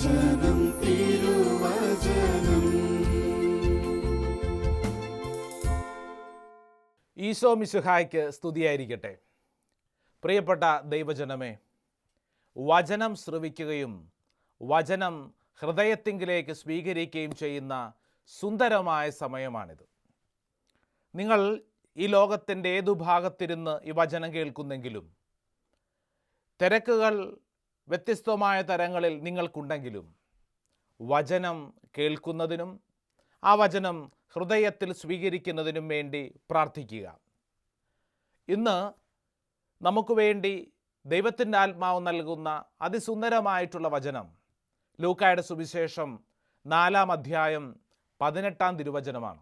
തിരുവചനം. ഈശോ മിശുഹായ്ക്ക് സ്തുതിയായിരിക്കട്ടെ. പ്രിയപ്പെട്ട ദൈവജനമേ വചനം ശ്രവിക്കുകയും വചനം ഹൃദയത്തിങ്കിലേക്ക് സ്വീകരിക്കുകയും ചെയ്യുന്ന സുന്ദരമായ സമയമാണിത്. നിങ്ങൾ ഈ ലോകത്തിന്റെ ഏതു ഭാഗത്തിരുന്ന് ഈ വചനം കേൾക്കുന്നെങ്കിലും തിരക്കുകൾ വ്യത്യസ്തമായ തരങ്ങളിൽ നിങ്ങൾക്കുണ്ടെങ്കിലും വചനം കേൾക്കുന്നതിനും ആ വചനം ഹൃദയത്തിൽ സ്വീകരിക്കുന്നതിനും വേണ്ടി പ്രാർത്ഥിക്കുക. ഇന്ന് നമുക്ക് വേണ്ടി ദൈവത്തിന്റെ ആത്മാവ് നൽകുന്ന അതിസുന്ദരമായിട്ടുള്ള വചനം ലൂക്കായുടെ സുവിശേഷം നാലാം അധ്യായം പതിനെട്ടാം തിരുവചനമാണ്.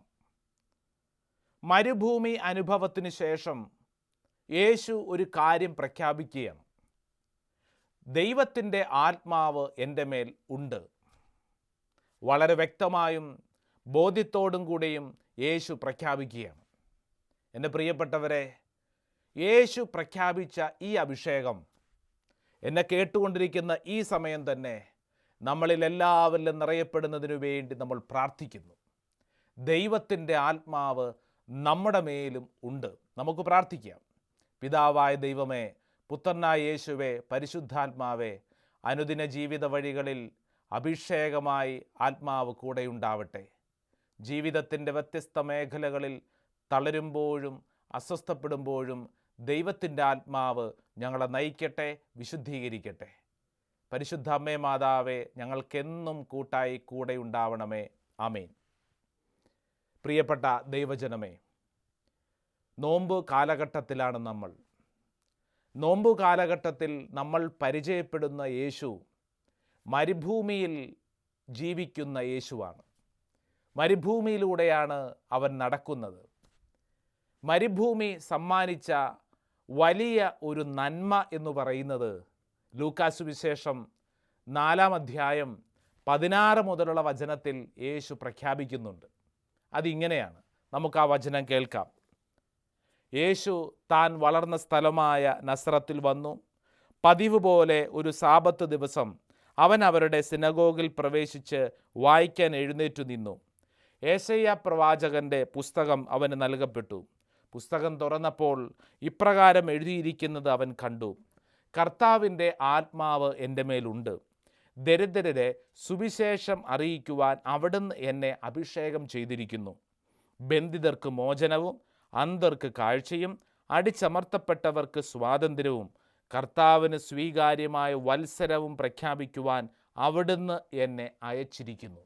മരുഭൂമി അനുഭവത്തിന് ശേഷം യേശു ഒരു കാര്യം പ്രഖ്യാപിക്കുകയാണ്. ദൈവത്തിന്റെ ആത്മാവ് എന്റെ മേൽ ഉണ്ട്. വളരെ വ്യക്തമായും ബോധ്യത്തോടും കൂടെയും യേശു പ്രഖ്യാപിക്കുകയാണ്. എന്റെ പ്രിയപ്പെട്ടവരെ യേശു പ്രഖ്യാപിച്ച ഈ അഭിഷേകം എന്നെ കേട്ടുകൊണ്ടിരിക്കുന്ന ഈ സമയം തന്നെ നമ്മളിൽ എല്ലാവരിലും നിറയപ്പെടുന്നതിനു വേണ്ടി നമ്മൾ പ്രാർത്ഥിക്കുന്നു. ദൈവത്തിന്റെ ആത്മാവ് നമ്മുടെ മേലും ഉണ്ട്. നമുക്ക് പ്രാർത്ഥിക്കാം. പിതാവായ ദൈവമേ പുത്രനായ യേശുവെ പരിശുദ്ധാത്മാവെ അനുദിന ജീവിത വഴികളിൽ അഭിഷേകമായി ആത്മാവ് കൂടെയുണ്ടാവട്ടെ ജീവിതത്തിന്റെ വ്യത്യസ്ത മേഖലകളിൽ തളരുമ്പോഴും അസ്വസ്ഥപ്പെടുമ്പോഴും ദൈവത്തിന്റെ ആത്മാവ് ഞങ്ങളെ നയിക്കട്ടെ വിശുദ്ധീകരിക്കട്ടെ. പരിശുദ്ധ അമ്മേ മാതാവെ ഞങ്ങൾക്കെന്നും കൂട്ടായി കൂടെ ഉണ്ടാവണമേ. ആമേൻ. പ്രിയപ്പെട്ട ദൈവജനമേ നോമ്പ് കാലഘട്ടത്തിലാണ് നമ്മൾ. നോമ്പ് കാലഘട്ടത്തിൽ നമ്മൾ പരിചയപ്പെടുന്ന യേശു മരുഭൂമിയിൽ ജീവിക്കുന്ന യേശുവാണ്. മരുഭൂമിയിലൂടെയാണ് അവൻ നടക്കുന്നത്. മരുഭൂമി സമ്മാനിച്ച വലിയ ഒരു നന്മ എന്ന് പറയുന്നത് ലൂക്കാസു വിശേഷം നാലാം അധ്യായം പതിനാറ് മുതലുള്ള വചനത്തിൽ യേശു പ്രഖ്യാപിക്കുന്നുണ്ട്. അതിങ്ങനെയാണ്. നമുക്ക് ആ വചനം കേൾക്കാം. യേശു താൻ വളർന്ന സ്ഥലമായ നസ്രത്തിൽ വന്നു. പതിവ് പോലെ ഒരു സാപത്ത് ദിവസം അവൻ അവരുടെ സിനഗോഗിൽ പ്രവേശിച്ച് വായിക്കാൻ എഴുന്നേറ്റു നിന്നു. ഏശയ്യ പ്രവാചകന്റെ പുസ്തകം അവന് നൽകപ്പെട്ടു. പുസ്തകം തുറന്നപ്പോൾ ഇപ്രകാരം എഴുതിയിരിക്കുന്നത് അവൻ കണ്ടു. കർത്താവിന്റെ ആത്മാവ് എന്റെ മേലുണ്ട്. ദരിദ്രരെ സുവിശേഷം അറിയിക്കുവാൻ അവിടുന്ന് എന്നെ അഭിഷേകം ചെയ്തിരിക്കുന്നു. ബന്ധിതർക്ക് മോചനവും അന്ധർക്ക് കാഴ്ചയും അടിച്ചമർത്തപ്പെട്ടവർക്ക് സ്വാതന്ത്ര്യവും കർത്താവിന് സ്വീകാര്യമായ വത്സരവും പ്രഖ്യാപിക്കുവാൻ അവിടുന്ന് എന്നെ അയച്ചിരിക്കുന്നു.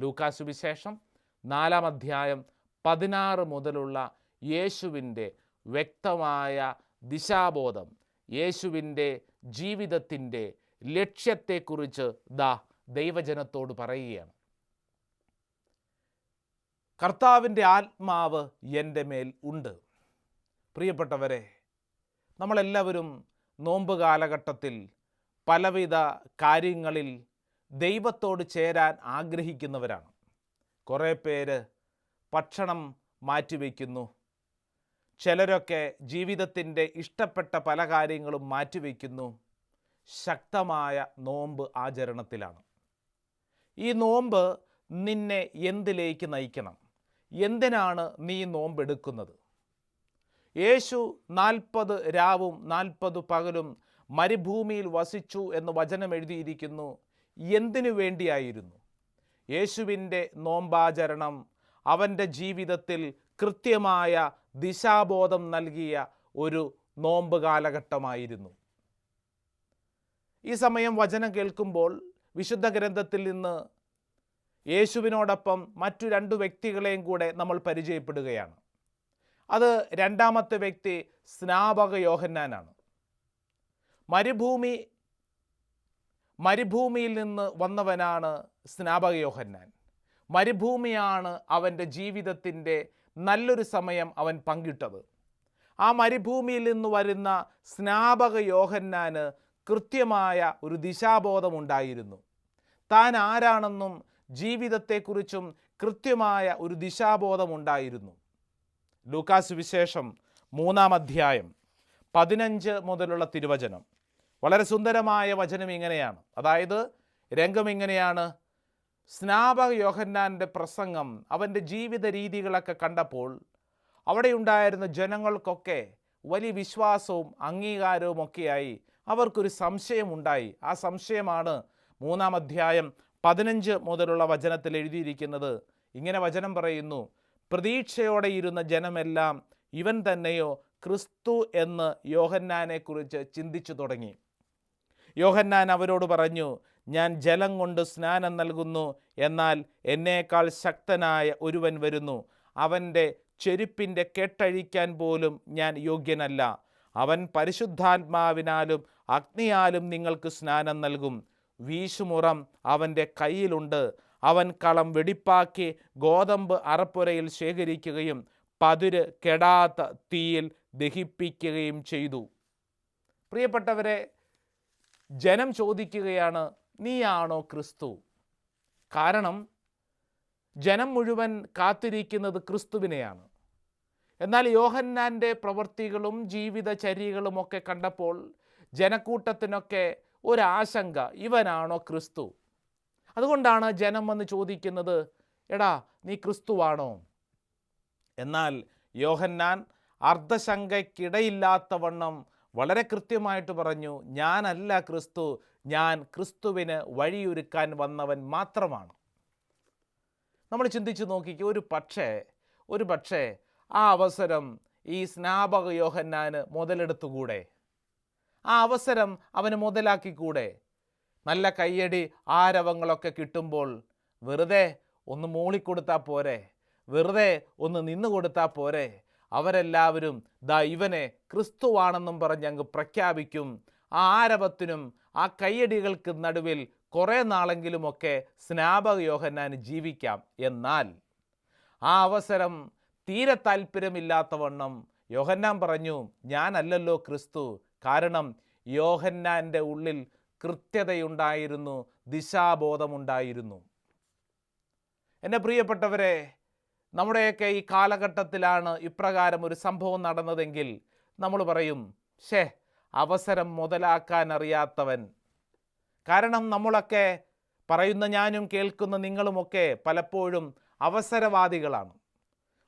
ലൂക്കാസ് വിശേഷം നാലാം അധ്യായം പതിനാറ് മുതലുള്ള യേശുവിന്റെ വ്യക്തമായ ദിശാബോധം യേശുവിന്റെ ജീവിതത്തിന്റെ ലക്ഷ്യത്തെക്കുറിച്ച് ദാ ദൈവജനത്തോട് പറയുകയാണ്. കർത്താവിന്റെ ആത്മാവ് എന്റെ മേൽ ഉണ്ട്. പ്രിയപ്പെട്ടവരെ നമ്മളെല്ലാവരും നോമ്പ് കാലഘട്ടത്തിൽ പലവിധ കാര്യങ്ങളിൽ ദൈവത്തോട് ചേരാൻ ആഗ്രഹിക്കുന്നവരാണ്. കുറേ പേര് ഭക്ഷണം മാറ്റിവെക്കുന്നു. ചിലരൊക്കെ ജീവിതത്തിന്റെ ഇഷ്ടപ്പെട്ട പല കാര്യങ്ങളും മാറ്റിവെക്കുന്നു. ശക്തമായ നോമ്പ് ആചരണത്തിലാണ്. ഈ നോമ്പ് നിന്നെ എന്തിലേക്ക് നയിക്കണം? എന്തിനാണ് നീ നോമ്പെടുക്കുന്നത്? യേശു നാൽപ്പത് രാവും നാൽപ്പത് പകലും മരുഭൂമിയിൽ വസിച്ചു എന്ന് വചനം എഴുതിയിരിക്കുന്നു. എന്തിനു വേണ്ടിയായിരുന്നു? യേശുവിന്റെ നോമ്പാചരണം അവന്റെ ജീവിതത്തിൽ കൃത്യമായ ദിശാബോധം നൽകിയ ഒരു നോമ്പ് കാലഘട്ടമായിരുന്നു. ഈ സമയം വചനം കേൾക്കുമ്പോൾ വിശുദ്ധ ഗ്രന്ഥത്തിൽ നിന്ന് യേശുവിനോടൊപ്പം മറ്റു രണ്ടു വ്യക്തികളെയും കൂടെ നമ്മൾ പരിചയപ്പെടുകയാണ്. അത് രണ്ടാമത്തെ വ്യക്തി സ്നാപക യോഹന്നാനാണ്. മരുഭൂമി മരുഭൂമിയിൽ നിന്ന് വന്നവനാണ് സ്നാപക യോഹന്നാൻ. മരുഭൂമിയാണ് അവന്റെ ജീവിതത്തിന്റെ നല്ലൊരു സമയം അവൻ പങ്കിട്ടത്. ആ മരുഭൂമിയിൽ നിന്ന് വരുന്ന സ്നാപക യോഹന്നാന് കൃത്യമായ ഒരു ദിശാബോധമുണ്ടായിരുന്നു. താൻ ആരാണെന്നും ജീവിതത്തെക്കുറിച്ചും കൃത്യമായ ഒരു ദിശാബോധമുണ്ടായിരുന്നു ലൂക്കാസ് വിശേഷം മൂന്നാം അധ്യായം പതിനഞ്ച് മുതലുള്ള തിരുവചനം. വളരെ സുന്ദരമായ വചനം ഇങ്ങനെയാണ്. അതായത് രംഗം ഇങ്ങനെയാണ്. സ്നാപക യോഹന്നാന്റെ പ്രസംഗം അവന്റെ ജീവിത രീതികളൊക്കെ കണ്ടപ്പോൾ അവിടെ ഉണ്ടായിരുന്ന ജനങ്ങൾക്കൊക്കെ വലിയ വിശ്വാസവും അംഗീകാരവും ഒക്കെയായി അവർക്കൊരു സംശയമുണ്ടായി. ആ സംശയമാണ് മൂന്നാം അധ്യായം പതിനഞ്ച് മുതലുള്ള വചനത്തിൽ എഴുതിയിരിക്കുന്നത് ഇങ്ങനെ വചനം പറയുന്നു പ്രതീക്ഷയോടെ ഇരുന്ന ജനമെല്ലാം ഇവൻ തന്നെയോ ക്രിസ്തു എന്ന് യോഹന്നാനെക്കുറിച്ച് ചിന്തിച്ചു തുടങ്ങി. യോഹന്നാൻ അവരോട് പറഞ്ഞു ഞാൻ ജലം കൊണ്ട് സ്നാനം നൽകുന്നു എന്നാൽ എന്നേക്കാൾ ശക്തനായ ഒരുവൻ വരുന്നു. അവന്റെ ചെരുപ്പിന്റെ കെട്ടഴിക്കാൻ പോലും ഞാൻ യോഗ്യനല്ല. അവൻ പരിശുദ്ധാത്മാവിനാലും അഗ്നിയാലും നിങ്ങൾക്ക് സ്നാനം നൽകും. വീശുമുറം അവന്റെ കയ്യിലുണ്ട്. അവൻ കളം വെടിപ്പാക്കി ഗോതമ്പ് അറപ്പുരയിൽ ശേഖരിക്കുകയും പതിര് കെടാത്ത തീയിൽ ദഹിപ്പിക്കുകയും ചെയ്തു. പ്രിയപ്പെട്ടവരെ ജനം ചോദിക്കുകയാണ് നീയാണോ ക്രിസ്തു? കാരണം ജനം മുഴുവൻ കാത്തിരിക്കുന്നത് ക്രിസ്തുവിനെയാണ്. എന്നാൽ യോഹന്നാന്റെ പ്രവൃത്തികളും ജീവിതചര്യകളും ഒക്കെ കണ്ടപ്പോൾ ജനക്കൂട്ടത്തിനൊക്കെ ഒരാശങ്ക ഇവനാണോ ക്രിസ്തു? അതുകൊണ്ടാണ് ജനം വന്ന് ചോദിക്കുന്നത് എടാ നീ ക്രിസ്തുവാണോ? എന്നാൽ യോഹന്നാൻ അർദ്ധശങ്കയ്ക്കിടയില്ലാത്തവണ്ണം വളരെ കൃത്യമായിട്ട് പറഞ്ഞു ഞാനല്ല ക്രിസ്തു ഞാൻ ക്രിസ്തുവിന് വഴിയൊരുക്കാൻ വന്നവൻ മാത്രമാണ്. നമ്മൾ ചിന്തിച്ചു നോക്കിക്കോ ഒരു പക്ഷേ ഒരു പക്ഷേ ആ അവസരം ഈ സ്നാപക യോഹന്നാന് മുതലെടുത്തുകൂടെ? ആ അവസരം അവന് മുതലാക്കിക്കൂടെ? നല്ല കയ്യടി ആരവങ്ങളൊക്കെ കിട്ടുമ്പോൾ വെറുതെ ഒന്ന് മൂളിക്കൊടുത്താൽ പോരെ? വെറുതെ ഒന്ന് നിന്ന് കൊടുത്താൽ പോരെ? അവരെല്ലാവരും ദാ ഇവനെ ക്രിസ്തുവാണെന്നും പറഞ്ഞ് അങ്ങ് പ്രഖ്യാപിക്കും. ആ ആരവത്തിനും ആ കയ്യടികൾക്ക് നടുവിൽ കുറേ നാളെങ്കിലുമൊക്കെ സ്നാപക യോഹന്നാന് ജീവിക്കാം. എന്നാൽ ആ അവസരം തീരെ താല്പര്യമില്ലാത്തവണ്ണം യോഹന്നാൻ പറഞ്ഞു ഞാനല്ലല്ലോ ക്രിസ്തു കാരണം യോഹന്നാന്റെ ഉള്ളിൽ കൃത്യതയുണ്ടായിരുന്നു ദിശാബോധമുണ്ടായിരുന്നു. എന്റെ പ്രിയപ്പെട്ടവരെ നമ്മുടെയൊക്കെ ഈ കാലഘട്ടത്തിലാണ് ഇപ്രകാരം ഒരു സംഭവം നടന്നതെങ്കിൽ നമ്മൾ പറയും ഷേ അവസരം മുതലാക്കാൻ അറിയാത്തവൻ. കാരണം നമ്മളൊക്കെ പറയുന്ന ഞാനും കേൾക്കുന്ന നിങ്ങളുമൊക്കെ പലപ്പോഴും അവസരവാദികളാണ്.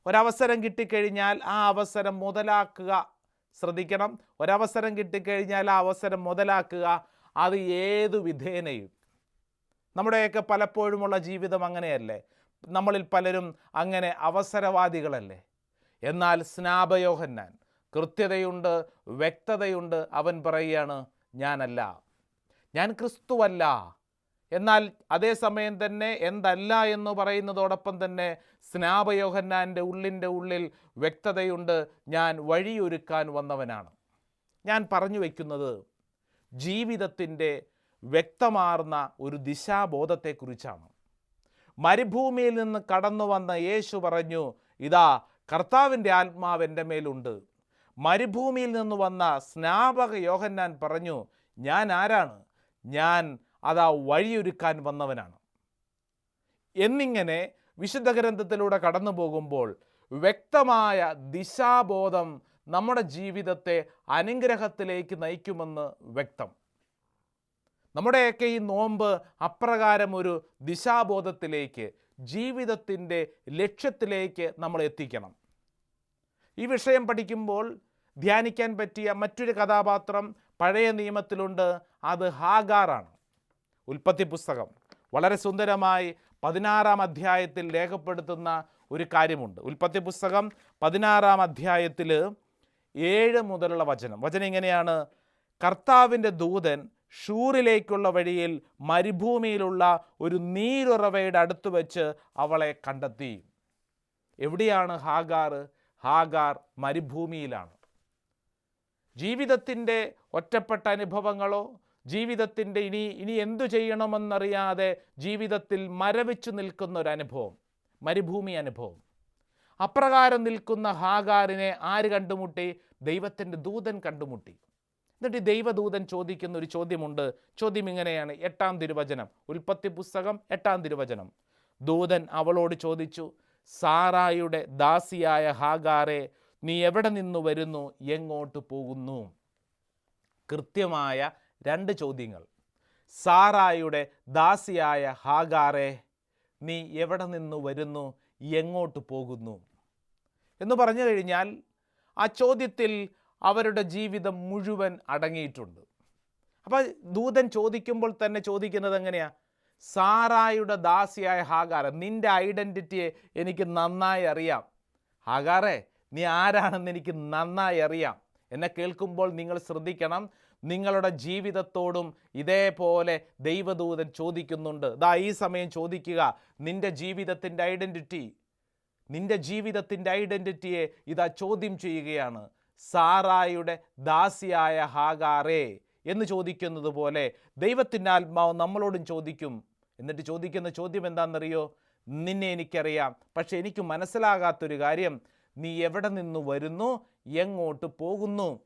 ഒരവസരം കിട്ടിക്കഴിഞ്ഞാൽ ആ അവസരം മുതലാക്കുക ശ്രദ്ധിക്കണം. ഒരവസരം കിട്ടിക്കഴിഞ്ഞാൽ ആ അവസരം മുതലാക്കുക. അത് ഏതു വിധേനയും. നമ്മുടെയൊക്കെ പലപ്പോഴുമുള്ള ജീവിതം അങ്ങനെയല്ലേ? നമ്മളിൽ പലരും അങ്ങനെ അവസരവാദികളല്ലേ? എന്നാൽ സ്നാപയോഹന്നാൻ കൃത്യതയുണ്ട് വ്യക്തതയുണ്ട്. അവൻ പറയുകയാണ് ഞാനല്ല. ഞാൻ ക്രിസ്തുവല്ല. എന്നാൽ അതേസമയം തന്നെ എന്തല്ല എന്ന് പറയുന്നതോടൊപ്പം തന്നെ സ്നാപയോഹന്നാന്റെ ഉള്ളിന്റെ ഉള്ളിൽ വ്യക്തതയുണ്ട്. ഞാൻ വഴിയൊരുക്കാൻ വന്നവനാണ്. ഞാൻ പറഞ്ഞു വയ്ക്കുന്നത് ജീവിതത്തിന്റെ വ്യക്തമാർന്ന ഒരു ദിശാബോധത്തെക്കുറിച്ചാണ്. മരുഭൂമിയിൽ നിന്ന് കടന്നു വന്ന യേശു പറഞ്ഞു ഇതാ കർത്താവിന്റെ ആത്മാവ് എന്റെ മേലുണ്ട്. മരുഭൂമിയിൽ നിന്ന് വന്ന സ്നാപക യോഹന്നാൻ പറഞ്ഞു ഞാൻ ആരാണ്? ഞാൻ അതാ വഴിയൊരുക്കാൻ വന്നവനാണ്. എന്നിങ്ങനെ വിശുദ്ധ ഗ്രന്ഥത്തിലൂടെ കടന്നു പോകുമ്പോൾ വ്യക്തമായ ദിശാബോധം നമ്മുടെ ജീവിതത്തെ അനുഗ്രഹത്തിലേക്ക് നയിക്കുമെന്ന് വ്യക്തം. നമ്മുടെയൊക്കെ ഈ നോമ്പ് അപ്രകാരം ഒരു ദിശാബോധത്തിലേക്ക് ജീവിതത്തിന്റെ ലക്ഷ്യത്തിലേക്ക് നമ്മൾ എത്തിക്കണം. ഈ വിഷയം പഠിക്കുമ്പോൾ ധ്യാനിക്കാൻ പറ്റിയ മറ്റൊരു കഥാപാത്രം പഴയ നിയമത്തിലുണ്ട് അത് ഹാഗാറാണ്. ഉൽപ്പത്തി പുസ്തകം. വളരെ സുന്ദരമായി പതിനാറാം അധ്യായത്തിൽ രേഖപ്പെടുത്തുന്ന ഒരു കാര്യമുണ്ട്. ഉൽപ്പത്തി പുസ്തകം പതിനാറാം അധ്യായത്തിൽ ഏഴ് മുതലുള്ള വചനം. വചനം ഇങ്ങനെയാണ്. കർത്താവിന്റെ ദൂതൻ ഷൂറിലേക്കുള്ള വഴിയിൽ മരുഭൂമിയിലുള്ള ഒരു നീരുറവയുടെ അടുത്ത് വെച്ച് അവളെ കണ്ടെത്തി. എവിടെയാണ് ഹാഗാർ? ഹാഗാർ മരുഭൂമിയിലാണ്. ജീവിതത്തിന്റെ ഒറ്റപ്പെട്ട അനുഭവങ്ങളോ ജീവിതത്തിന്റെ ഇനി ഇനി എന്തു ചെയ്യണമെന്നറിയാതെ ജീവിതത്തിൽ മരവിച്ചു നിൽക്കുന്ന ഒരു അനുഭവം മരുഭൂമി അനുഭവം. അപ്രകാരം നിൽക്കുന്ന ഹാഗാറിനെ ആര് കണ്ടുമുട്ടി? ദൈവത്തിന്റെ ദൂതൻ കണ്ടുമുട്ടി. എന്നിട്ട് ദൈവദൂതൻ ചോദിക്കുന്ന ഒരു ചോദ്യമുണ്ട്. ചോദ്യം ഇങ്ങനെയാണ്. എട്ടാം തിരുവചനം ഉൽപ്പത്തി പുസ്തകം എട്ടാം തിരുവചനം. ദൂതൻ അവളോട് ചോദിച്ചു സാറായുടെ ദാസിയായ ഹാഗാറെ നീ എവിടെ നിന്ന് വരുന്നു? എങ്ങോട്ട് പോകുന്നു? കൃത്യമായ രണ്ട് ചോദ്യങ്ങൾ. സാറായുടെ ദാസിയായ ഹാഗാറെ നീ എവിടെ നിന്ന് വരുന്നു? എങ്ങോട്ട് പോകുന്നു? എന്ന് പറഞ്ഞു കഴിഞ്ഞാൽ ആ ചോദ്യത്തിൽ അവരുടെ ജീവിതം മുഴുവൻ അടങ്ങിയിട്ടുണ്ട്. അപ്പോൾ ദൂതൻ ചോദിക്കുമ്പോൾ തന്നെ ചോദിക്കുന്നത് എങ്ങനെയാ? സാറായുടെ ദാസിയായ ഹാഗാറെ നിന്റെ ഐഡന്റിറ്റിയെ എനിക്ക് നന്നായി അറിയാം. ഹാഗാറെ നീ ആരാണെന്ന് എനിക്ക് നന്നായി അറിയാം. എന്നെ കേൾക്കുമ്പോൾ നിങ്ങൾ ശ്രദ്ധിക്കണം. നിങ്ങളുടെ ജീവിതത്തോടും ഇതേപോലെ ദൈവദൂതൻ ചോദിക്കുന്നുണ്ട്. ദാ ഈ സമയം ചോദിക്കുക നിന്റെ ജീവിതത്തിന്റെ ഐഡന്റിറ്റി നിന്റെ ജീവിതത്തിന്റെ ഐഡന്റിറ്റിയെ ഇതാ ചോദ്യം ചെയ്യുകയാണ്. സാറായുടെ ദാസിയായ ഹാഗാറേ എന്ന് ചോദിക്കുന്നത് പോലെ ദൈവത്തിന്റെ ആത്മാവ് നമ്മളോടും ചോദിക്കും. എന്നിട്ട് ചോദിക്കുന്ന ചോദ്യം എന്താണെന്നറിയോ? നിന്നെ എനിക്കറിയാം. പക്ഷെ എനിക്ക് മനസ്സിലാകാത്തൊരു കാര്യം നീ എവിടെ നിന്ന് വരുന്നു? എങ്ങോട്ട് പോകുന്നു?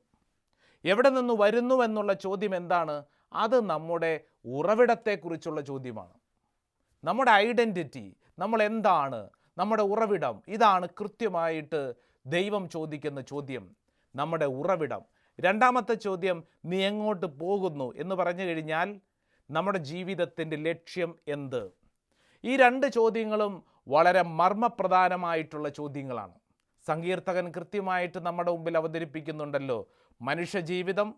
എവിടെ നിന്ന് വരുന്നു എന്നുള്ള ചോദ്യം എന്താണ്? അത് നമ്മുടെ ഉറവിടത്തെക്കുറിച്ചുള്ള ചോദ്യമാണ്. നമ്മുടെ ഐഡന്റിറ്റി നമ്മൾ എന്താണ്? നമ്മുടെ ഉറവിടം ഇതാണ് കൃത്യമായിട്ട് ദൈവം ചോദിക്കുന്ന ചോദ്യം. നമ്മുടെ ഉറവിടം. രണ്ടാമത്തെ ചോദ്യം നീ എങ്ങോട്ട് പോകുന്നു എന്ന് പറഞ്ഞു കഴിഞ്ഞാൽ നമ്മുടെ ജീവിതത്തിന്റെ ലക്ഷ്യം എന്ത്? ഈ രണ്ട് ചോദ്യങ്ങളും വളരെ മർമ്മപ്രധാനമായിട്ടുള്ള ചോദ്യങ്ങളാണ്. സങ്കീർത്തകൻ കൃത്യമായിട്ട് നമ്മുടെ മുമ്പിൽ അവതരിപ്പിക്കുന്നുണ്ടല്ലോ. മനുഷ്യജീവിതം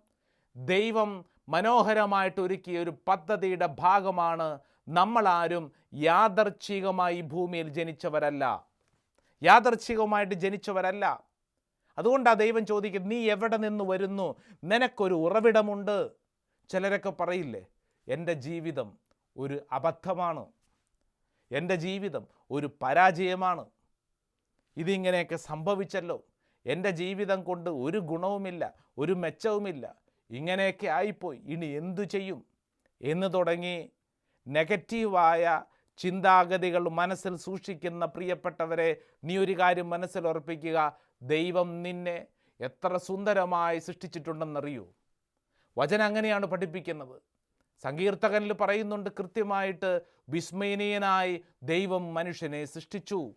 ദൈവം മനോഹരമായിട്ട് ഒരുക്കിയ ഒരു പദ്ധതിയുടെ ഭാഗമാണ് നമ്മളാരും യാദർച്ഛികമായി ഭൂമിയിൽ ജനിച്ചവരല്ല. യാദർച്ഛികമായിട്ട് ജനിച്ചവരല്ല. അതുകൊണ്ടാണ് ദൈവം ചോദിക്കുന്നത് നീ എവിടെ നിന്ന് വരുന്നു? നിനക്കൊരു ഉറവിടമുണ്ട്. ചിലരൊക്കെ പറയില്ലേ എന്റെ ജീവിതം ഒരു അബദ്ധമാണ്. എന്റെ ജീവിതം ഒരു പരാജയമാണ്. ഇതിങ്ങനെയൊക്കെ സംഭവിച്ചല്ലോ. എന്റെ ജീവിതം കൊണ്ട് ഒരു ഗുണവുമില്ല ഒരു മെച്ചവുമില്ല. ഇങ്ങനെയൊക്കെ ആയിപ്പോയി. ഇനി എന്തു ചെയ്യും? എന്ന് തുടങ്ങി നെഗറ്റീവായ ചിന്താഗതികൾ മനസ്സിൽ സൂക്ഷിക്കുന്ന പ്രിയപ്പെട്ടവരെ നീ ഒരു കാര്യം മനസ്സിൽ ഉറപ്പിക്കുക. ദൈവം നിന്നെ എത്ര സുന്ദരമായി സൃഷ്ടിച്ചിട്ടുണ്ടെന്നറിയൂ. വചനം അങ്ങനെയാണ് പഠിപ്പിക്കുന്നത്. സങ്കീർത്തകനിൽ പറയുന്നുണ്ട് കൃത്യമായിട്ട് വിസ്മയനീയനായി ദൈവം മനുഷ്യനെ സൃഷ്ടിച്ചു.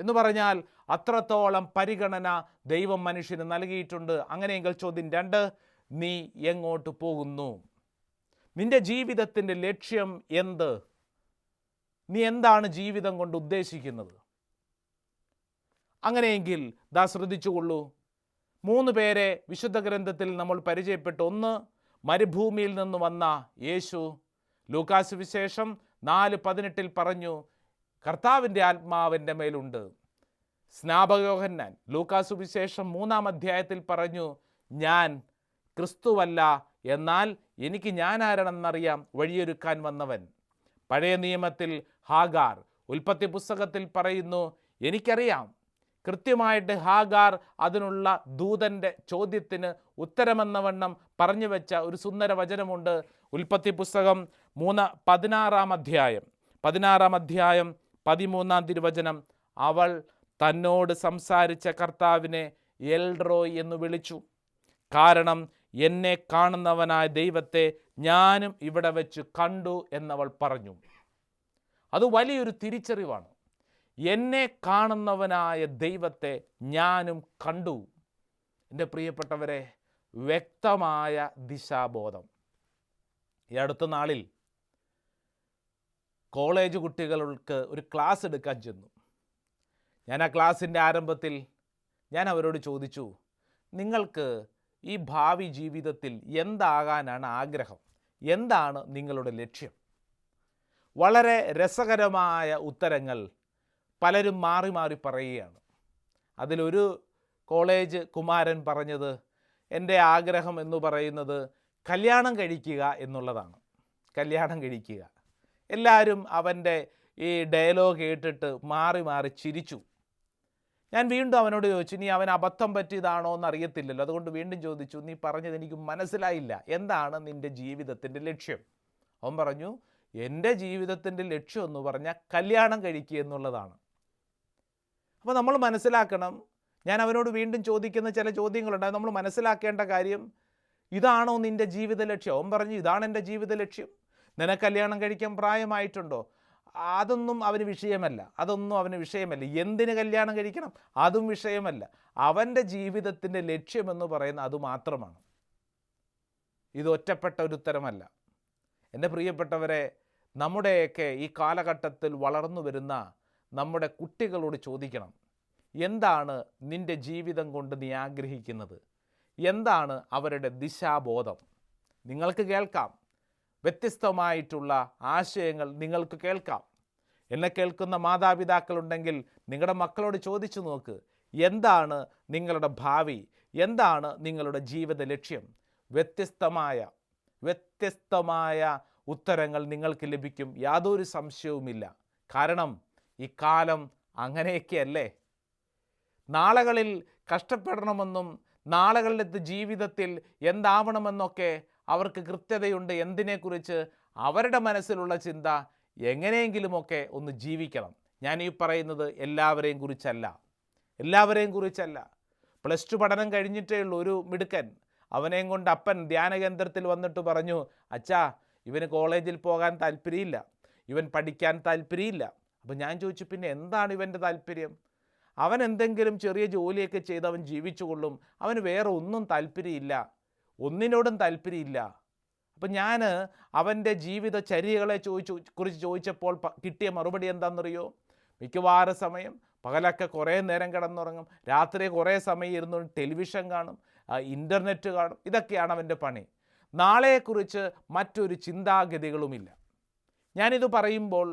എന്ന് പറഞ്ഞാൽ അത്രത്തോളം പരിഗണന ദൈവം മനുഷ്യന് നൽകിയിട്ടുണ്ട്. അങ്ങനെയെങ്കിൽ ചോദ്യം രണ്ട് നീ എങ്ങോട്ട് പോകുന്നു? നിന്റെ ജീവിതത്തിന്റെ ലക്ഷ്യം എന്ത്? നീ എന്താണ് ജീവിതം കൊണ്ട് ഉദ്ദേശിക്കുന്നത്? അങ്ങനെയെങ്കിൽ ദാ ശ്രദ്ധിച്ചുകൊള്ളൂ. മൂന്ന് പേരെ വിശുദ്ധ ഗ്രന്ഥത്തിൽ നമ്മൾ പരിചയപ്പെട്ടു. ഒന്ന് മരുഭൂമിയിൽ നിന്ന് വന്ന യേശു. ലൂക്കാസ് വിശേഷം നാല് പതിനെട്ടിൽ പറഞ്ഞു കർത്താവിന്റെ ആത്മാവിന്റെ മേലുണ്ട്. സ്നാപകയോഹന്നാൻ. ലൂക്കാസുവിശേഷം മൂന്നാം അധ്യായത്തിൽ പറഞ്ഞു ഞാൻ ക്രിസ്തുവല്ല എന്നാൽ എനിക്ക് ഞാൻ ആരാണെന്നറിയാം വഴിയൊരുക്കാൻ വന്നവൻ. പഴയ നിയമത്തിൽ ഹാഗാർ ഉൽപ്പത്തി പുസ്തകത്തിൽ പറയുന്നു എനിക്കറിയാം കൃത്യമായിട്ട് ഹാഗാർ അതിനുള്ള ദൂതന്റെ ചോദ്യത്തിന് ഉത്തരമെന്നവണ്ണം പറഞ്ഞു വെച്ച ഒരു സുന്ദര വചനമുണ്ട്. ഉൽപ്പത്തി പുസ്തകം മൂന്ന് പതിനാറാം അധ്യായം. പതിനാറാം അധ്യായം പതിമൂന്നാം തിരുവചനം അവൾ തന്നോട് സംസാരിച്ച കർത്താവിനെ എൽഡ്രോയ് എന്ന് വിളിച്ചു. കാരണം എന്നെ കാണുന്നവനായ ദൈവത്തെ ഞാനും ഇവിടെ വെച്ച് കണ്ടു എന്നവൾ പറഞ്ഞു. അത് വലിയൊരു തിരിച്ചറിവാണ്. എന്നെ കാണുന്നവനായ ദൈവത്തെ ഞാനും കണ്ടു. എന്റെ പ്രിയപ്പെട്ടവരെ വ്യക്തമായ ദിശാബോധം. ഈ അടുത്ത നാളിൽ കോളേജ് കുട്ടികൾക്ക് ഒരു ക്ലാസ് എടുക്കാൻ ചെന്നു. ഞാൻ ആ ക്ലാസ്സിന്റെ ആരംഭത്തിൽ ഞാൻ അവരോട് ചോദിച്ചു നിങ്ങൾക്ക് ഈ ഭാവി ജീവിതത്തിൽ എന്താകാനാണ് ആഗ്രഹം? എന്താണ് നിങ്ങളുടെ ലക്ഷ്യം? വളരെ രസകരമായ ഉത്തരങ്ങൾ പലരും മാറി മാറി പറയുകയാണ്. അതിലൊരു കോളേജ് കുമാരൻ പറഞ്ഞത് എന്റെ ആഗ്രഹം എന്ന് പറയുന്നത് കല്യാണം കഴിക്കുക എന്നുള്ളതാണ്. കല്യാണം കഴിക്കുക. എല്ലാവരും അവന്റെ ഈ ഡയലോഗ് കേട്ടിട്ട് മാറി മാറി ചിരിച്ചു. ഞാൻ വീണ്ടും അവനോട് ചോദിച്ചു നീ അവൻ അബദ്ധം പറ്റിയതാണോ എന്ന് അറിയത്തില്ലല്ലോ അതുകൊണ്ട് വീണ്ടും ചോദിച്ചു നീ പറഞ്ഞത് എനിക്ക് മനസ്സിലായില്ല. എന്താണ് നിന്റെ ജീവിതത്തിന്റെ ലക്ഷ്യം? അവൻ പറഞ്ഞു എന്റെ ജീവിതത്തിന്റെ ലക്ഷ്യം എന്ന് പറഞ്ഞാൽ കല്യാണം കഴിക്കുക എന്നുള്ളതാണ്. അപ്പോൾ നമ്മൾ മനസ്സിലാക്കണം ഞാൻ അവനോട് വീണ്ടും ചോദിക്കുന്ന ചില ചോദ്യങ്ങളുണ്ട് നമ്മൾ മനസ്സിലാക്കേണ്ട കാര്യം ഇതാണോ നിന്റെ ജീവിത ലക്ഷ്യം? അവൻ പറഞ്ഞു ഇതാണ് എന്റെ ജീവിത ലക്ഷ്യം. നിനക്ക് കല്യാണം കഴിക്കാൻ പ്രായമായിട്ടുണ്ടോ? അതൊന്നും അവന് വിഷയമല്ല. അതൊന്നും അവന് വിഷയമല്ല. എന്തിന് കല്യാണം കഴിക്കണം? അതും വിഷയമല്ല. അവന്റെ ജീവിതത്തിന്റെ ലക്ഷ്യമെന്ന് പറയുന്ന അത് മാത്രമാണ്. ഇത് ഒറ്റപ്പെട്ട ഒരു ഉത്തരമല്ല എന്റെ പ്രിയപ്പെട്ടവരെ നമ്മുടെയൊക്കെ ഈ കാലഘട്ടത്തിൽ വളർന്നു വരുന്ന നമ്മുടെ കുട്ടികളോട് ചോദിക്കണം. എന്താണ് നിന്റെ ജീവിതം കൊണ്ട് നീ ആഗ്രഹിക്കുന്നത്? എന്താണ് അവരുടെ ദിശാബോധം? നിങ്ങൾക്ക് കേൾക്കാം. വ്യത്യസ്തമായിട്ടുള്ള ആശയങ്ങൾ നിങ്ങൾക്ക് കേൾക്കാം. എന്നെ കേൾക്കുന്ന മാതാപിതാക്കളുണ്ടെങ്കിൽ നിങ്ങളുടെ മക്കളോട് ചോദിച്ചു നോക്ക് എന്താണ് നിങ്ങളുടെ ഭാവി? എന്താണ് നിങ്ങളുടെ ജീവിത ലക്ഷ്യം? വ്യത്യസ്തമായ വ്യത്യസ്തമായ ഉത്തരങ്ങൾ നിങ്ങൾക്ക് ലഭിക്കും. യാതൊരു സംശയവുമില്ല. കാരണം ഈ കാലം അങ്ങനെയൊക്കെയല്ലേ? നാളുകളിൽ കഷ്ടപ്പെടണമെന്നും നാളുകളിലത്തെ ജീവിതത്തിൽ എന്താവണമെന്നൊക്കെ അവർക്ക് കൃത്യതയുണ്ട്. എന്തിനെക്കുറിച്ച്? അവരുടെ മനസ്സിലുള്ള ചിന്ത എങ്ങനെയെങ്കിലുമൊക്കെ ഒന്ന് ജീവിക്കണം. ഞാൻ ഈ പറയുന്നത് എല്ലാവരെയും കുറിച്ചല്ല. എല്ലാവരെയും കുറിച്ചല്ല. പ്ലസ് ടു പഠനം കഴിഞ്ഞിട്ടേ ഉള്ളൂ ഒരു മിടുക്കൻ. അവനെയും കൊണ്ട് അപ്പൻ ധ്യാനകേന്ദ്രത്തിൽ വന്നിട്ട് പറഞ്ഞു അച്ഛാ ഇവന് കോളേജിൽ പോകാൻ താല്പര്യമില്ല. ഇവൻ പഠിക്കാൻ താല്പര്യമില്ല. അപ്പം ഞാൻ ചോദിച്ചു പിന്നെ എന്താണ് ഇവന്റെ താല്പര്യം? അവൻ എന്തെങ്കിലും ചെറിയ ജോലിയൊക്കെ ചെയ്ത് അവൻ ജീവിച്ചു കൊള്ളും അവന് വേറെ ഒന്നും താല്പര്യമില്ല. ഒന്നിനോടും താല്പര്യമില്ല. അപ്പം ഞാൻ അവന്റെ ജീവിത ചര്യകളെ ചോദിച്ചു കുറിച്ച് ചോദിച്ചപ്പോൾ കിട്ടിയ മറുപടി എന്താണെന്നറിയോ മിക്കവാറും സമയം പകലൊക്കെ കുറേ നേരം കിടന്നുറങ്ങും. രാത്രി കുറേ സമയം ഇരുന്നു ടെലിവിഷൻ കാണും ഇന്റർനെറ്റ് കാണും. ഇതൊക്കെയാണ് അവന്റെ പണി. നാളെക്കുറിച്ച് മറ്റൊരു ചിന്താഗതികളുമില്ല. ഞാനിത് പറയുമ്പോൾ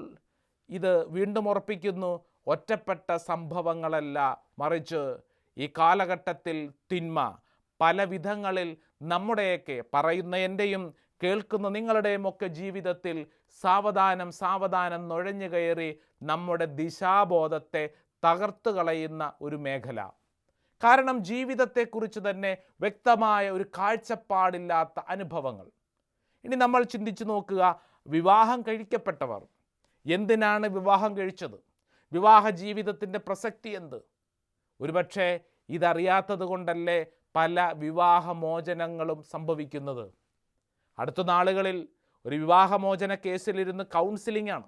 ഇത് വീണ്ടും ഉറപ്പിക്കുന്നു ഒറ്റപ്പെട്ട സംഭവങ്ങളല്ല. മറിച്ച് ഈ കാലഘട്ടത്തിൽ തിന്മ പല വിധങ്ങളിൽ നമ്മുടെയൊക്കെ പറയുന്ന എന്റെയും കേൾക്കുന്ന നിങ്ങളുടെയും ഒക്കെ ജീവിതത്തിൽ സാവധാനം സാവധാനം നുഴഞ്ഞു കയറി നമ്മുടെ ദിശാബോധത്തെ തകർത്തു കളയുന്ന ഒരു മേഖല. കാരണം ജീവിതത്തെക്കുറിച്ച് തന്നെ വ്യക്തമായ ഒരു കാഴ്ചപ്പാടില്ലാത്ത അനുഭവങ്ങൾ. ഇനി നമ്മൾ ചിന്തിച്ചു നോക്കുക വിവാഹം കഴിക്കപ്പെട്ടവർ. എന്തിനാണ് വിവാഹം കഴിച്ചത്? വിവാഹ ജീവിതത്തിന്റെ പ്രസക്തി എന്ത്? ഒരുപക്ഷെ ഇതറിയാത്തത് കൊണ്ടല്ലേ പല വിവാഹമോചനങ്ങളും സംഭവിക്കുന്നത്. അടുത്ത നാളുകളിൽ ഒരു വിവാഹമോചന കേസിലിരുന്ന് കൗൺസിലിംഗ് ആണ്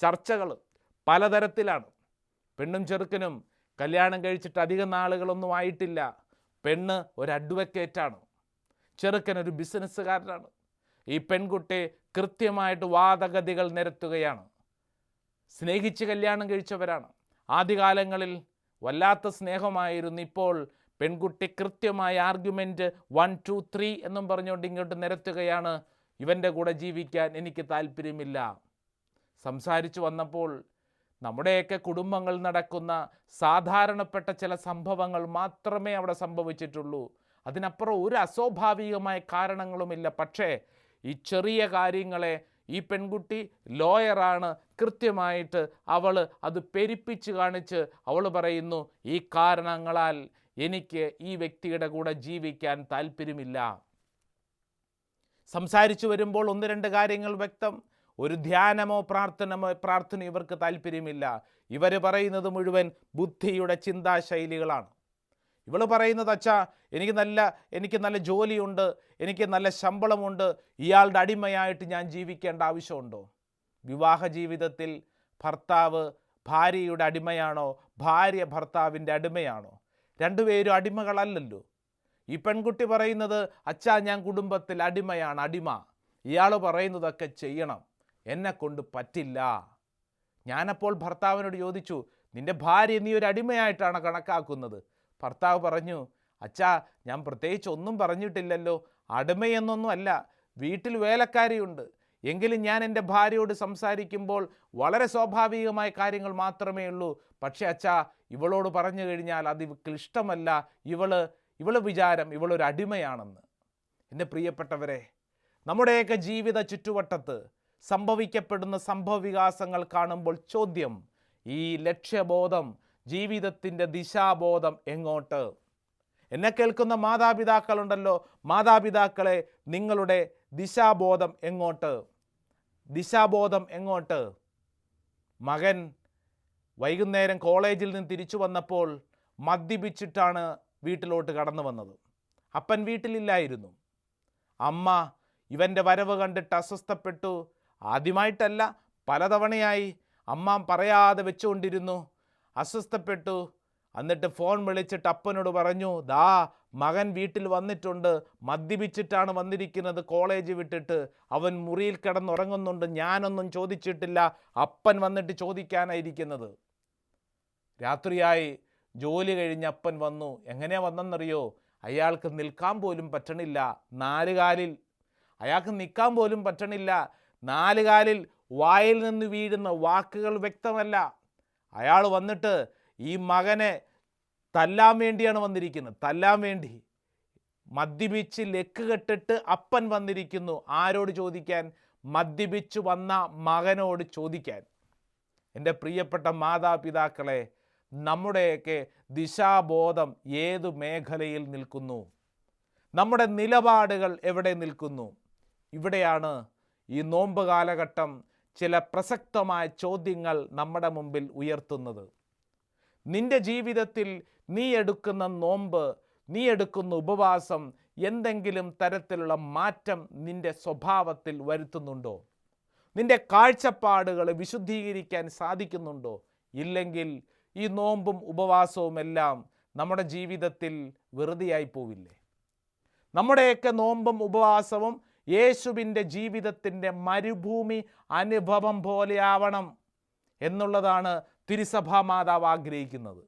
ചർച്ചകൾ പലതരത്തിലാണ്. പെണ്ണും ചെറുക്കനും കല്യാണം കഴിച്ചിട്ട് അധികം നാളുകളൊന്നും ആയിട്ടില്ല. പെണ്ണ് ഒരു അഡ്വക്കേറ്റാണ്. ചെറുക്കൻ ഒരു ബിസിനസ്സുകാരനാണ്. ഈ പെൺകുട്ടി കൃത്യമായിട്ട് വാദഗതികൾ നിരത്തുകയാണ്. സ്നേഹിച്ച് കല്യാണം കഴിച്ചവരാണ്. ആദ്യകാലങ്ങളിൽ വല്ലാത്ത സ്നേഹമായിരുന്നു. ഇപ്പോൾ പെൺകുട്ടി കൃത്യമായ ആർഗ്യുമെന്റ് വൺ ടു ത്രീ എന്നും പറഞ്ഞുകൊണ്ട് ഇങ്ങോട്ട് നിരത്തുകയാണ്. ഇവന്റെ കൂടെ ജീവിക്കാൻ എനിക്ക് താല്പര്യമില്ല. സംസാരിച്ചു വന്നപ്പോൾ നമ്മുടെയൊക്കെ കുടുംബങ്ങൾ നടക്കുന്ന സാധാരണപ്പെട്ട ചില സംഭവങ്ങൾ മാത്രമേ അവിടെ സംഭവിച്ചിട്ടുള്ളൂ. അതിനപ്പുറം ഒരു അസ്വാഭാവികമായ കാരണങ്ങളുമില്ല. പക്ഷേ ഈ ചെറിയ കാര്യങ്ങളെ ഈ പെൺകുട്ടി ലോയറാണ് കൃത്യമായിട്ട് അവൾ അത് പെരിപ്പിച്ച് കാണിച്ച് അവൾ പറയുന്നു ഈ കാരണങ്ങളാൽ എനിക്ക് ഈ വ്യക്തിയുടെ കൂടെ ജീവിക്കാൻ താല്പര്യമില്ല. സംസാരിച്ചു വരുമ്പോൾ ഒന്ന് രണ്ട് കാര്യങ്ങൾ വ്യക്തം. ഒരു ധ്യാനമോ പ്രാർത്ഥനമോ പ്രാർത്ഥന ഇവർക്ക് താല്പര്യമില്ല. ഇവർ പറയുന്നത് മുഴുവൻ ബുദ്ധിയുടെ ചിന്താശൈലികളാണ്. ഇവൾ പറയുന്നത് അച്ഛാ എനിക്ക് നല്ല എനിക്ക് നല്ല ജോലിയുണ്ട് എനിക്ക് നല്ല ശമ്പളമുണ്ട് ഇയാളുടെ അടിമയായിട്ട് ഞാൻ ജീവിക്കേണ്ട ആവശ്യമുണ്ടോ? വിവാഹ ജീവിതത്തിൽ ഭർത്താവ് ഭാര്യയുടെ അടിമയാണോ? ഭാര്യ ഭർത്താവിന്റെ അടിമയാണോ? രണ്ടുപേരും അടിമകളല്ലല്ലോ. ഈ പെൺകുട്ടി പറയുന്നത് അച്ഛാ ഞാൻ കുടുംബത്തിൽ അടിമയാണ് അടിമ. ഇയാൾ പറയുന്നതൊക്കെ ചെയ്യണം. എന്നെ കൊണ്ട് പറ്റില്ല. ഞാനപ്പോൾ ഭർത്താവിനോട് ചോദിച്ചു നിന്റെ ഭാര്യ നീ ഒരു അടിമയായിട്ടാണ് കണക്കാക്കുന്നത്. ഭർത്താവ് പറഞ്ഞു അച്ഛാ ഞാൻ പ്രത്യേകിച്ച് ഒന്നും പറഞ്ഞിട്ടില്ലല്ലോ. അടിമയെന്നൊന്നും അല്ല. വീട്ടിൽ വേലക്കാരിയുണ്ട്. എങ്കിലും ഞാൻ എന്റെ ഭാര്യയോട് സംസാരിക്കുമ്പോൾ വളരെ സ്വാഭാവികമായ കാര്യങ്ങൾ മാത്രമേ ഉള്ളൂ. പക്ഷേ അച്ഛാ ഇവളോട് പറഞ്ഞു കഴിഞ്ഞാൽ അത് ഇവൾക്ക് ഇഷ്ടമല്ല ഇവൾ ഇവൾ വിചാരം ഇവളൊരു അടിമയാണെന്ന്. എന്റെ പ്രിയപ്പെട്ടവരെ നമ്മുടെയൊക്കെ ജീവിത ചുറ്റുവട്ടത്ത് സംഭവിക്കപ്പെടുന്ന സംഭവവികാസങ്ങൾ കാണുമ്പോൾ ചോദ്യം ഈ ലക്ഷ്യബോധം ജീവിതത്തിന്റെ ദിശാബോധം എങ്ങോട്ട്? എന്നെ കേൾക്കുന്ന മാതാപിതാക്കളുണ്ടല്ലോ. മാതാപിതാക്കളെ നിങ്ങളുടെ ദിശാബോധം എങ്ങോട്ട്? ദിശാബോധം എങ്ങോട്ട്? മകൻ വൈകുന്നേരം കോളേജിൽ നിന്ന് തിരിച്ചു വന്നപ്പോൾ മദ്യപിച്ചിട്ടാണ് വീട്ടിലോട്ട് കടന്നു വന്നത്. അപ്പൻ വീട്ടിലില്ലായിരുന്നു. അമ്മ ഇവന്റെ വരവ് കണ്ടിട്ട് അസ്വസ്ഥപ്പെട്ടു. ആദ്യമായിട്ടല്ല പലതവണയായി അമ്മ പറയാതെ വെച്ചുകൊണ്ടിരുന്നു. അസ്വസ്ഥപ്പെട്ടു. എന്നിട്ട് ഫോൺ വിളിച്ചിട്ട് അപ്പനോട് പറഞ്ഞു ദാ മകൻ വീട്ടിൽ വന്നിട്ടുണ്ട് മദ്യപിച്ചിട്ടാണ് വന്നിരിക്കുന്നത് കോളേജ് വിട്ടിട്ട്. അവൻ മുറിയിൽ കിടന്നുറങ്ങുന്നുണ്ട് ഞാനൊന്നും ചോദിച്ചിട്ടില്ല അപ്പൻ വന്നിട്ട് ചോദിക്കാനായിരിക്കുന്നത്. രാത്രിയായി ജോലി കഴിഞ്ഞ് അപ്പൻ വന്നു. എങ്ങനെയാ വന്നെന്നറിയോ? അയാൾക്ക് നിൽക്കാൻ പോലും പറ്റണില്ല നാലുകാലിൽ. അയാൾക്ക് നിൽക്കാൻ പോലും പറ്റണില്ല നാലുകാലിൽ വായിൽ നിന്ന് വീഴുന്ന വാക്കുകൾ വ്യക്തമല്ല. അയാൾ വന്നിട്ട് ഈ മകനെ തല്ലാൻ വേണ്ടിയാണ് വന്നിരിക്കുന്നത്. തല്ലാൻ വേണ്ടി. മദ്യപിച്ച് ലെക്ക് കെട്ടിട്ട് അപ്പൻ വന്നിരിക്കുന്നു. ആരോട് ചോദിക്കാൻ? മദ്യപിച്ചു വന്ന മകനോട് ചോദിക്കാൻ. എന്റെ പ്രിയപ്പെട്ട മാതാപിതാക്കളെ നമ്മുടെയൊക്കെ ദിശാബോധം ഏതു മേഖലയിൽ നിൽക്കുന്നു? നമ്മുടെ നിലപാടുകൾ എവിടെ നിൽക്കുന്നു? ഇവിടെയാണ് ഈ നോമ്പ് കാലഘട്ടം ചില പ്രസക്തമായ ചോദ്യങ്ങൾ നമ്മുടെ മുമ്പിൽ ഉയർത്തുന്നത്. നിന്റെ ജീവിതത്തിൽ നീ എടുക്കുന്ന നോമ്പ് നീ എടുക്കുന്ന ഉപവാസം എന്തെങ്കിലും തരത്തിലുള്ള മാറ്റം നിന്റെ സ്വഭാവത്തിൽ വരുത്തുന്നുണ്ടോ? നിന്റെ കാഴ്ചപ്പാടുകൾ വിശുദ്ധീകരിക്കാൻ സാധിക്കുന്നുണ്ടോ? ഇല്ലെങ്കിൽ ഈ നോമ്പും ഉപവാസവും എല്ലാം നമ്മുടെ ജീവിതത്തിൽ വെറുതെയായി പോവില്ലേ? നമ്മുടെയൊക്കെ നോമ്പും ഉപവാസവും യേശുവിന്റെ ജീവിതത്തിന്റെ മരുഭൂമി അനുഭവം പോലെയാവണം എന്നുള്ളതാണ് തിരുസഭാ മാതാവ് ആഗ്രഹിക്കുന്നത്.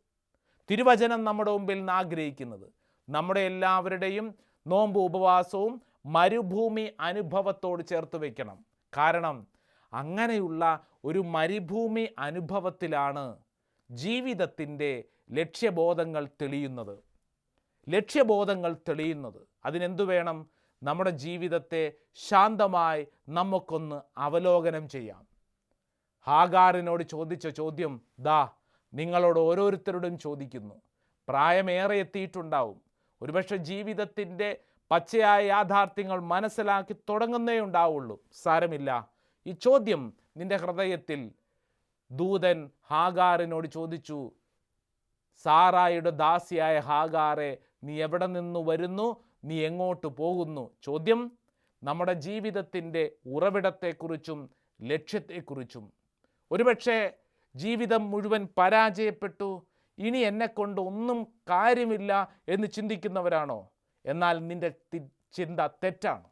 തിരുവചനം നമ്മുടെ മുമ്പിൽ നിന്ന് ആഗ്രഹിക്കുന്നത്. നമ്മുടെ എല്ലാവരുടെയും നോമ്പ് ഉപവാസവും മരുഭൂമി അനുഭവത്തോട് ചേർത്ത് വയ്ക്കണം കാരണം അങ്ങനെയുള്ള ഒരു മരുഭൂമി അനുഭവത്തിലാണ് ജീവിതത്തിന്റെ ലക്ഷ്യബോധങ്ങൾ തെളിയുന്നത്. ലക്ഷ്യബോധങ്ങൾ തെളിയുന്നത്. അതിനെന്തു വേണം? നമ്മുടെ ജീവിതത്തെ ശാന്തമായി നമുക്കൊന്ന് അവലോകനം ചെയ്യാം. ഹാഗാറിനോട് ചോദിച്ച ചോദ്യം ദാ നിങ്ങളോട് ഓരോരുത്തരോടും ചോദിക്കുന്നു. പ്രായമേറെ എത്തിയിട്ടുണ്ടാവും. ഒരുപക്ഷെ ജീവിതത്തിന്റെ പച്ചയായ യാഥാർത്ഥ്യങ്ങൾ മനസ്സിലാക്കി തുടങ്ങുന്നേ ഉണ്ടാവുള്ളൂ. സാരമില്ല. ഈ ചോദ്യം നിന്റെ ഹൃദയത്തിൽ ദൂതൻ ഹാഗാറിനോട് ചോദിച്ചു സാറായുടെ ദാസിയായ ഹാഗാറെ നീ എവിടെ നിന്ന് വരുന്നു? നീ എങ്ങോട്ട് പോകുന്നു? ചോദ്യം നമ്മുടെ ജീവിതത്തിന്റെ ഉറവിടത്തെക്കുറിച്ചും ലക്ഷ്യത്തെക്കുറിച്ചും. ഒരുപക്ഷെ ജീവിതം മുഴുവൻ പരാജയപ്പെട്ടു. ഇനി എന്നെക്കൊണ്ട് ഒന്നും കാര്യമില്ല എന്ന് ചിന്തിക്കുന്നവരാണോ? എന്നാൽ നിന്റെ ചിന്ത തെറ്റാണ്.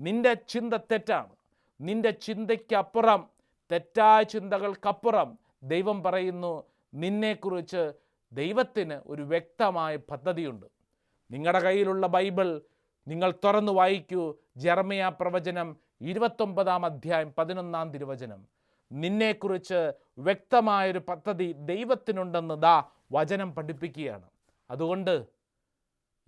നിന്റെ ചിന്ത തെറ്റാണ്. നിന്റെ ചിന്തയ്ക്കപ്പുറം തെറ്റായ ചിന്തകൾക്കപ്പുറം ദൈവം പറയുന്നു നിന്നെക്കുറിച്ച് ദൈവത്തിന് ഒരു വ്യക്തമായ പദ്ധതിയുണ്ട്. നിങ്ങളുടെ കയ്യിലുള്ള ബൈബിൾ നിങ്ങൾ തുറന്നു വായിക്കൂ. ജർമ്മയ പ്രവചനം ഇരുപത്തൊമ്പതാം അധ്യായം പതിനൊന്നാം തിരുവചനം. നിന്നെക്കുറിച്ച് വ്യക്തമായൊരു പദ്ധതി ദൈവത്തിനുണ്ടെന്ന് ദാ വചനം പഠിപ്പിക്കുകയാണ്. അതുകൊണ്ട്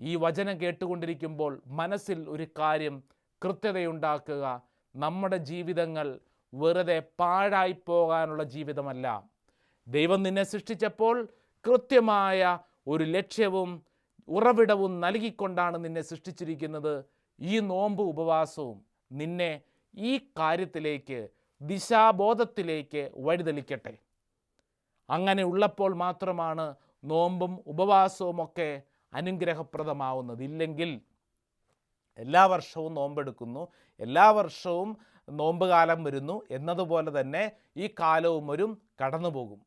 ഈ വചനം കേട്ടുകൊണ്ടിരിക്കുമ്പോൾ മനസ്സിൽ ഒരു കാര്യം കൃത്യതയുണ്ടാക്കുക. നമ്മുടെ ജീവിതങ്ങൾ വെറുതെ പാഴായി പോകാനുള്ള ജീവിതമല്ല. ദൈവം നിന്നെ സൃഷ്ടിച്ചപ്പോൾ കൃത്യമായ ഒരു ലക്ഷ്യവും ഉറവിടവും നൽകിക്കൊണ്ടാണ് നിന്നെ സൃഷ്ടിച്ചിരിക്കുന്നത്. ഈ നോമ്പ് ഉപവാസവും നിന്നെ ഈ കാര്യത്തിലേക്ക് ദിശാബോധത്തിലേക്ക് വഴിതെളിക്കട്ടെ. അങ്ങനെ ഉള്ളപ്പോൾ മാത്രമാണ് നോമ്പും ഉപവാസവും ഒക്കെ അനുഗ്രഹപ്രദമാവുന്നത്. ഇല്ലെങ്കിൽ എല്ലാ വർഷവും നോമ്പെടുക്കുന്നു എല്ലാ വർഷവും നോമ്പ് കാലം വരുന്നു എന്നതുപോലെ തന്നെ ഈ കാലവും വരും കടന്നുപോകും.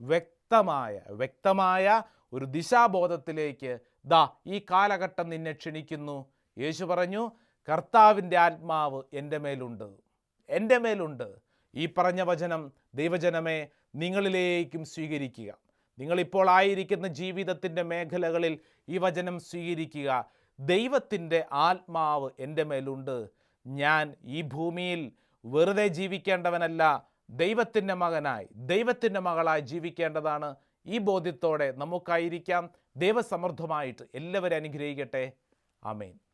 വ്യക്തമായ വ്യക്തമായ ഒരു ദിശാബോധത്തിലേക്ക് ദാ ഈ കാലഘട്ടം നിന്നെ ക്ഷണിക്കുന്നു. യേശു പറഞ്ഞു കർത്താവിന്റെ ആത്മാവ് എന്റെ മേലുണ്ട്. എന്റെ മേലുണ്ട്. ഈ പറഞ്ഞ വചനം ദൈവജനമേ നിങ്ങളിലേക്കും സ്വീകരിക്കുക. നിങ്ങളിപ്പോൾ ആയിരിക്കുന്ന ജീവിതത്തിന്റെ മേഖലകളിൽ ഈ വചനം സ്വീകരിക്കുക. ദൈവത്തിന്റെ ആത്മാവ് എന്റെ മേലുണ്ട്. ഞാൻ ഈ ഭൂമിയിൽ വെറുതെ ജീവിക്കേണ്ടവനല്ല ദൈവത്തിന്റെ മകനായി ദൈവത്തിന്റെ മകളായി ജീവിക്കേണ്ടതാണ്. ഈ ബോധ്യത്തോടെ നമുക്കായിരിക്കാം ദൈവസമൃദ്ധമായിട്ട്. എല്ലാവരും അനുഗ്രഹിക്കട്ടെ. ആമേൻ.